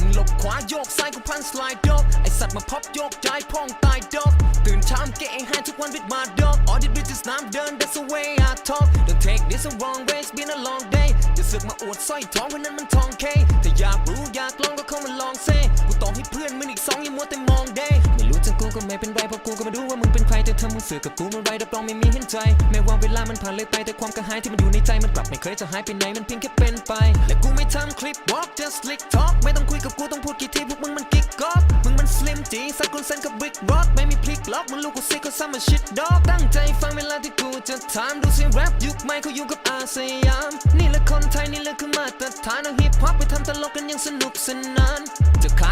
มึงหลบขวาโยกซ้ายกูพันสไลด์ดอกไอสัตว์มาพับโยกย้ายพองตายดอกตื่นเช้าเกะให้ทุกวัน with my dog all the bitches น้ำเดิน that's the way I talk don't take this the wrong way it's been a long day จะสึกมาอวดสร้อยทองเพราะนั้นมันทองเคถ้าอยากรู้อยากลองก็เข้ามาลองเซ่กูตอให้เพื่อนมึงอีกสองอยังมัวแต่มองเดไม่รู้จะกูก็ไม่เป็นไรเพราะกูก็ไม่รู้ว่ามึงเป็น ถ้ามึงเสือกกับกูมื่อไรรับรองไม่มีเห็นใจ แม้ว่าเวลามันผ่านเลยไปแต่ความกระหายที่มันอยู่ในใจมันกลับไม่เคยจะหายไปไหนมันเพียงแค่เป็นไป และกูไม่ทำคลิป walk just lick talk ไม่ต้องคุยกับกูต้องพูดกี่ทีพวกมึงมันกิ๊กก๊อกมึงมัน slim จีสักคนเซนกับ brick rock ไม่มีพลิกล็อกมึงลูกกูซิก็ซ้ำมา shit dog ตั้งใจฟังเวลาที่กูจะถามดูสิ rap ยุคใหม่เขาอยู่กับอาสยาม นี่แหละคนไทยนี่แหละคือมาตรฐานเอาฮิปฮอปไปทำตลกกันยังสนุกสนาน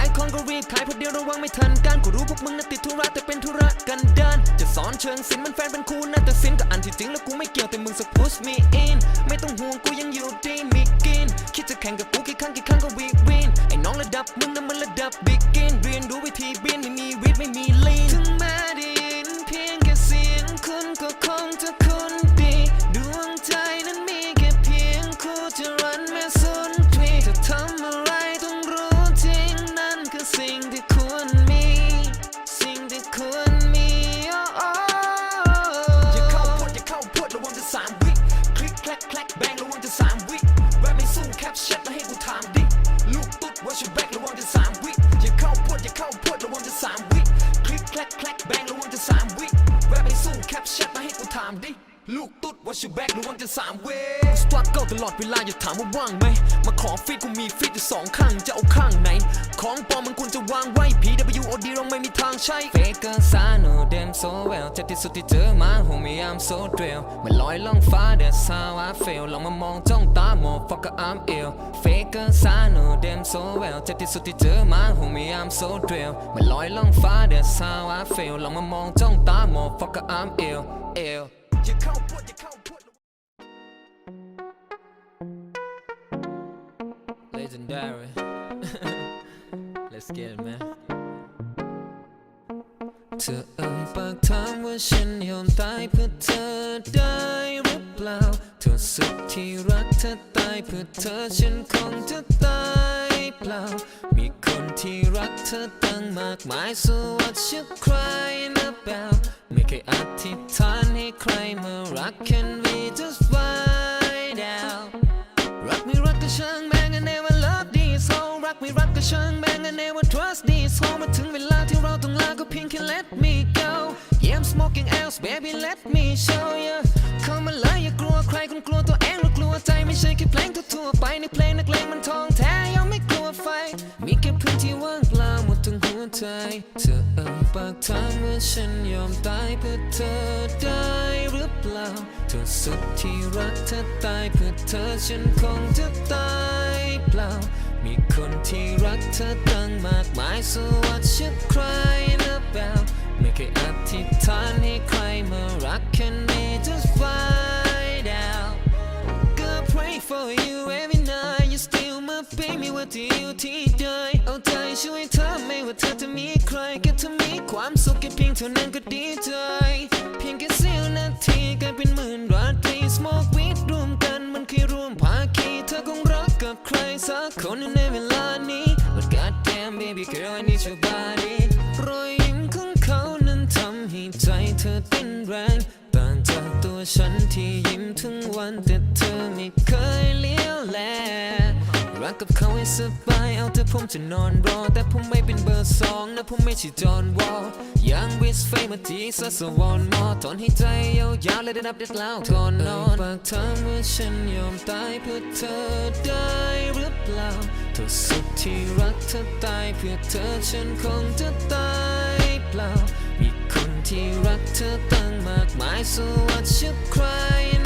ายของก็รีบขายเพราะเดียวระวังไม่ทันการกูรู้พวกมึงน่ะติดธุระแต่เป็นธุระกันดานจะสอนเชิงศิลป์มันแฟนเป็นครูนะแต่สินกับอันที่จริงแล้วกูไม่เกี่ยวแต่มึงส push me in ไม่ต้องห่วงกูยังอยู่ดีมีกิน คิดจะแข่งกับกูกี่ครั้งกี่ครั้งก็วีวินไอ้น้องระดับมึงน่ะมันระดับบิ๊กเกนเรียนรู้วิธีบินไม่มีวิทย์ไม่มีลีนามดิ ลูกตุ๊ดว่าชูแบกระวังจะสามเวสตรัคเกิลตลอดเวลาอย่าถามว่าว่างไหม มาขอฟีดกูมีฟีดอยู่สองข้างจะเอาข้างไหน ของปลอมมันควรจะวางไว้ PWOD เราไม่มีทางใช้ Faker s I know them so well เจ็บที่สุดที่เจอมา homie I'm so drill มันลอยล่องฟ้า that's how I feel ลองมามองจ้องตา motherfucker I'm ill Faker s I know them so well เจ็บที่สุดที่เจอมา homie I'm so drill มันลอยล่องฟ้า that's how I feel ลองมามองจ้องตา motherfucker I'm ill ill อย่าเข้าพวดอย่าเข้าพวด Legendary Let's get it man เธอเอ่ยปากถามว่าฉันยอมตายเพื่อเธอได้หรือเปล่า เธอสุดที่รักเธอตายเพื่อเธอฉันคงจะตายเปล่า มีคนที่รักเธอตั้งมากมาย so what you crying about ไม่เคยอธิษฐานให้ใครมารัก can we just find out รักไม่รักก็ช่าง ก็ช่างแม่ง I never trust this มาถึงเวลาที่เราต้องลาก็เพียงแค่ let me go yeah I'm smoking else baby let me show you เข้ามาเลยอย่ากลัวใครคุณกลัวตัวเองหรือกลัวใจไม่ใช่แค่เพลงทั่วๆไปในเพลงนักเลงมันทองแท้ยอมไม่กลัวไฟ มีแค่พื้นที่ว่างเปล่าหมดทั้งหัวใจ เธอเอ่ยปากถามว่าฉันยอมตายเพื่อเธอได้หรือเปล่าเธอสุดที่รักเธอตายเพื่อเธอฉันคงจะตายเปล่า มีคนที่รักเธอตั้งมากมาย so what you crying about ไม่เคยอธิษฐานให้ใครมารัก can we just find out Girl pray for you every night you still my baby ว่าที่อยู่ที่ใดเอาใจช่วยเธอไม่ว่าเธอจะมีใครแค่เธอมีความสุขแค่เพียงเท่านั้นก็ดีใจเพียงแค่เสี้ยวนาที คนในเวลานี้ But goddamn baby girl I need your body รอยยิ้มของเขานั้นทำให้ใจเธอเต้นแรงต่างจากตัวฉันที่ยิ้มทั้งวันแต่เธอไม่เคยเลี้ยวแลรักกับเขาให้สบาย เอาแต่ผมจะนอนรอ แต่ผมไม่เป็นเบอร์สองนะผมไม่ใช่จอห์นวอลยังวิสเฟมาจีสัสวอนมอถอนให้ใจยาวๆเลยได้นับเด็ดแล้วก่อนนอนปากถามว่าฉันยอมตายเพื่อเธอได้หรือเปล่าเธอสุดที่รักเธอตายเพื่อเธอฉันคงจะตายเปล่ามีคนที่รักเธอตั้งมากมาย so what you crying about ไม่เคยอธิษฐาน